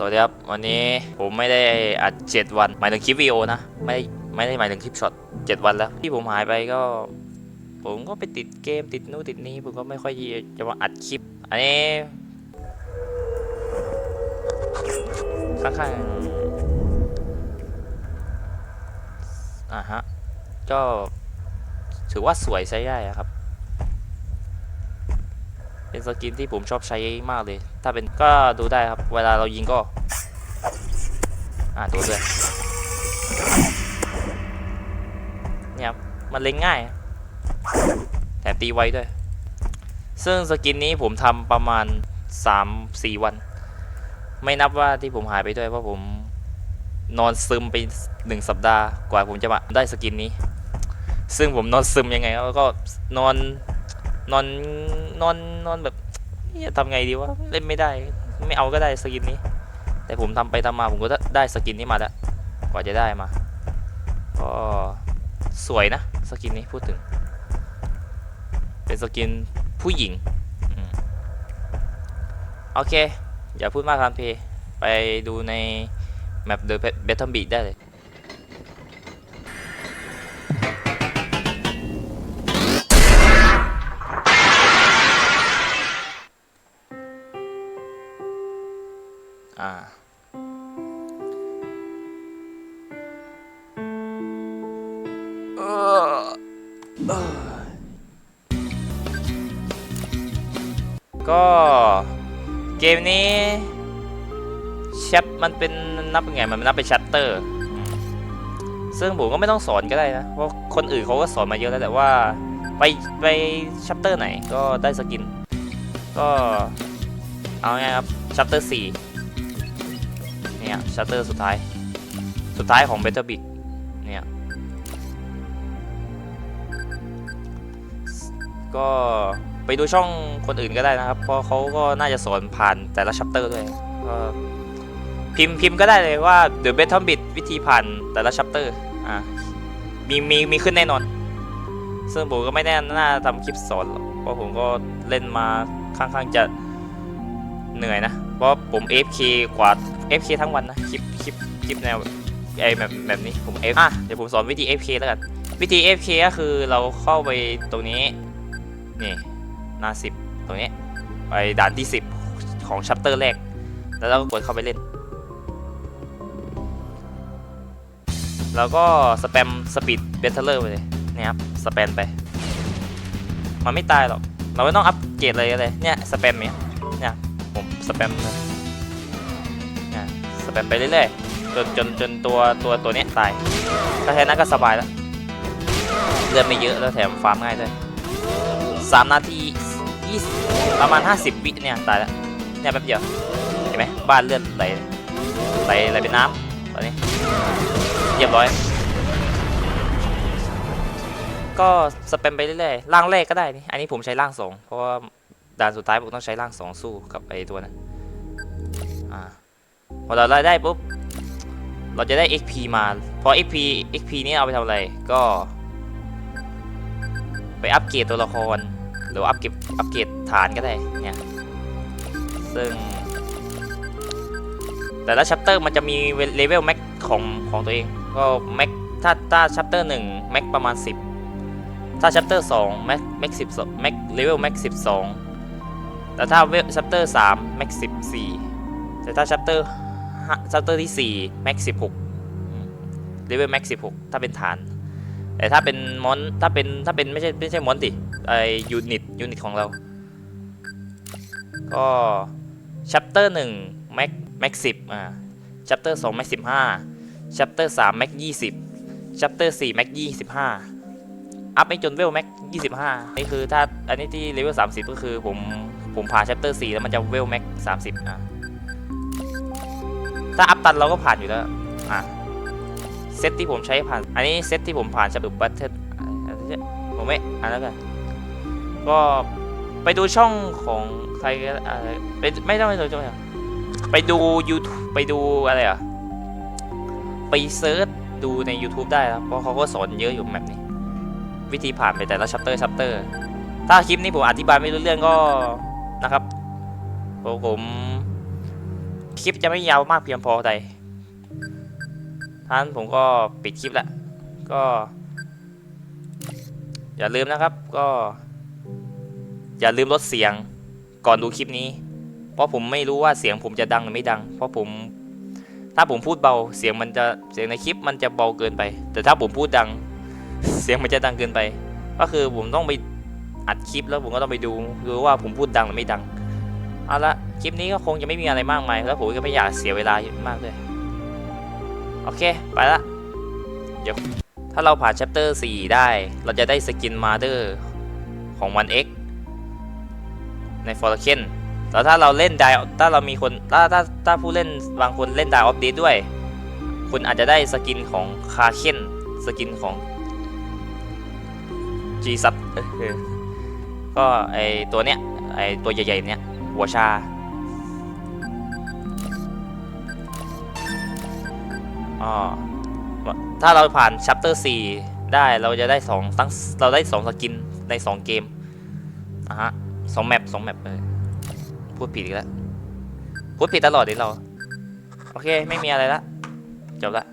สวัสดีครับ วันนี้ผมไม่ได้อัด 7 วันหมายถึงคลิปวิดีโอนะ ไม่ไม่ได้หมายถึงคลิปช็อต7วันแล้ว ที่ผมหายไปก็ ผมก็ไปติดเกมติดนู่นติดนี้ ผมก็ไม่ค่อยจะมาอัดคลิป อันนี้ข้างๆอ่าฮะ ก็ถือว่าสวยใช้ได้ครับ เป็นสกินที่ผมชอบใช้มากเลย ถ้าเป็นก็ดูได้ครับ เวลาเรายิงก็ อ่าตัวด้วยเนี่ยครับมันเล็งง่าย แถมตีไวด้วย ซึ่งสกินนี้ผมทำประมาณ 3-4 วัน ไม่นับว่าที่ผมหายไปด้วยเพราะผมนอนซึมไปหนึ่งสัปดาห์กว่าผมจะมาได้สกินนี้ ซึ่งผมนอนซึมยังไงก็นอน นอนนอนนอนแบบเหี้ยทำไงดีวะเล่นไม่ได้ ไม่เอาก็ได้สกินนี้ แต่ผมทำไปทำมาผมก็ได้สกินนี้มาแล้วกว่าจะได้มาก็สวยนะสกินนี้พูดถึง เป็นสกินผู้หญิงโอเค อย่าพูดมากครับเพ ไปดูในแมปเดอะเบทเทิลบีได้เลย อ่าเออเออก็เกมนี้แชปมันเป็นนับยังไงมันนับเป็นชัตเตอร์ ซึ่งผมก็ไม่ต้องสอนก็ได้นะ เพราะคนอื่นเขาก็สอนมาเยอะแล้วแต่ว่าไปไปชัปเตอร์ไหนก็ได้สกิน ก็เอาไงครับชัปเตอร์สี่ เนี่ยชัตเตอร์สุดท้าย สุดท้ายของ Better Big เนี่ย ก็ไปดูช่องคนอื่นก็ได้นะครับ เพราะเขาก็น่าจะสอนผ่านแต่ละชัปเตอร์ด้วยก็พิมพ์พิมพ์ก็ได้เลยว่า The Better Bit วิธีผ่านแต่ละชัปเตอร์อะมีมีมีขึ้นแน่นอน ซึ่งผมก็ไม่แน่น่าทำคลิปสอนเพราะผมก็เล่นมาค่อนข้างจะเหนื่อยนะ เพราะผม FK กว่า FK ทั้งวันนะคลิปคลิปคลิปแนวไอ้แบบแบบนี้ผม F อะเดี๋ยวผมสอนวิธี FK แล้วกันวิธี FK ก็คือเราเข้าไปตรงนี้นี่หน้า10ตรงนี้ไปด่านที่10ของชัปเตอร์แรก แล้วเราก็กดเข้าไปเล่น แล้วก็สแปมสปีดเบนเทเลอร์ไปเลยเนี่ยครับสแปมไป มันไม่ตายหรอก เราไม่ต้องอัปเกรดเลยเลยเนี่ยสแปมเนี่ยเนี่ยผมสแปมเลยอะ สแปมไปเรื่อยๆจนจนจนตัวตัวตัวเนี้ยตายถ้าแค่นั้นก็สบายแล้วเลือดไม่เยอะแล้วแถมฟาร์มง่ายด้วยสามนาทียี่ประมาณ 50 วิเนี่ยตายแล้วเนี่ยแป๊บเดียวเห็นไหมบ้านเลือดไหลไหลไหลเป็นน้ำตอนนี้เรียบร้อย ก็สแปมไปเรื่อยๆร่างแรกก็ได้นี่อันนี้ผมใช้ร่างสองเพราะว่าด่านสุดท้ายผมต้องใช้ร่างสองสู้กับไอ้ตัวนั้นอ่า พอเราได้ปุ๊บ เราจะได้ XP มา พอ XP XP นี้เอาไปทำอะไร ก็ ไปอัปเกรดตัวละคร หรืออัปเกรดอัปเกรดฐานก็ได้ เนี่ย ซึ่ง แต่ละชัปเตอร์มันจะมีเลเวลแม็กของของตัวเอง ก็แม็กถ้าถ้าชัปเตอร์หนึ่งแม็กประมาณ 10 ถ้าชัปเตอร์สองแม็กแม็กสิบแม็กเลเวลแม็กสิบสองแต่ถ้าเวลชัปเตอร์สามแม็กสิบสี่แต่ถ้าชัปเตอร์ ชัปเตอร์ที่4 Max 16เลเวล Max 16ถ้าเป็นฐานแต่ถ้าเป็นมอนถ้าเป็นถ้าเป็นไม่ใช่ไม่ใช่มอนติไอยูนิตยูนิตของเรา ก็ชัปเตอร์1 Max Max 10อ่าชัปเตอร์2 Max 15ชัปเตอร์3 Max 20ชัปเตอร์4 Max 25อัพไปจนเวล Max 25นี่คือถ้าอันนี้ที่เลเวล30ก็คือผมผมผ่านชัปเตอร์4แล้วมันจะเวล Max 30อ่า ถ้าอัพตันเราก็ผ่านอยู่แล้ว อะ เซตที่ผมใช้ผ่าน อันนี้เซตที่ผมผ่านจะดูบัตเทิลผมไม่อ่านแล้วกัน ก็ไปดูช่องของใครก็อ่าไปไม่ต้องไปดูช่องไปดู YouTube ไปดูอะไรอะ ไปเซิร์ชดูใน YouTube ได้แล้วเพราะเขาก็สอนเยอะอยู่แบบนี้ วิธีผ่านไปแต่ละชัปเตอร์ชัปเตอร์ ถ้าคลิปนี้ผมอธิบายไม่รู้เรื่องก็นะครับผม คลิปจะไม่ยาวมากเพียงพอใดท่านผมก็ปิดคลิปแล้วก็ อย่าลืมนะครับก็ อย่าลืมลดเสียงก่อนดูคลิปนี้ เพราะผมไม่รู้ว่าเสียงผมจะดังหรือไม่ดัง เพราะผมถ้าผมพูดเบาเสียงมันจะเสียงในคลิปมันจะเบาเกินไป แต่ถ้าผมพูดดัง เสียงมันจะดังเกินไป ก็คือผมต้องไปอัดคลิปแล้วผมก็ต้องไปดูดูว่าผมพูดดังหรือไม่ดัง เอาละคลิปนี้ก็คงจะไม่มีอะไรมากมายแล้วผมก็ไม่อยากเสียเวลามากเลยโอเค ไปละเดี๋ยวถ้าเราผ่าน chapter 4ได้ เราจะได้สกินมาเดอร์ของ 1x ใน f o r k e n แล้วถ้าเราเล่นไดถ้าเรามีคนถ้าถ้าถ้าผู้เล่นบางคนเล่นไดออฟเดด้วย คุณอาจจะได้สกินของคาเคนสกินของ G ซับก็ไอตัวเนี้ยไอตัวใหญ่ๆเนี้ย หัวชาอ๋อถ้าเราผ่านชัปเตอร์4ได้เราจะได้สองตั้งเราได้สองสกินในสองเกมอะฮะสองแมปสองแมปเออพูดผิดอีกแล้วพูดผิดตลอดเลยเรา โอเค ไม่มีอะไรละ จบละ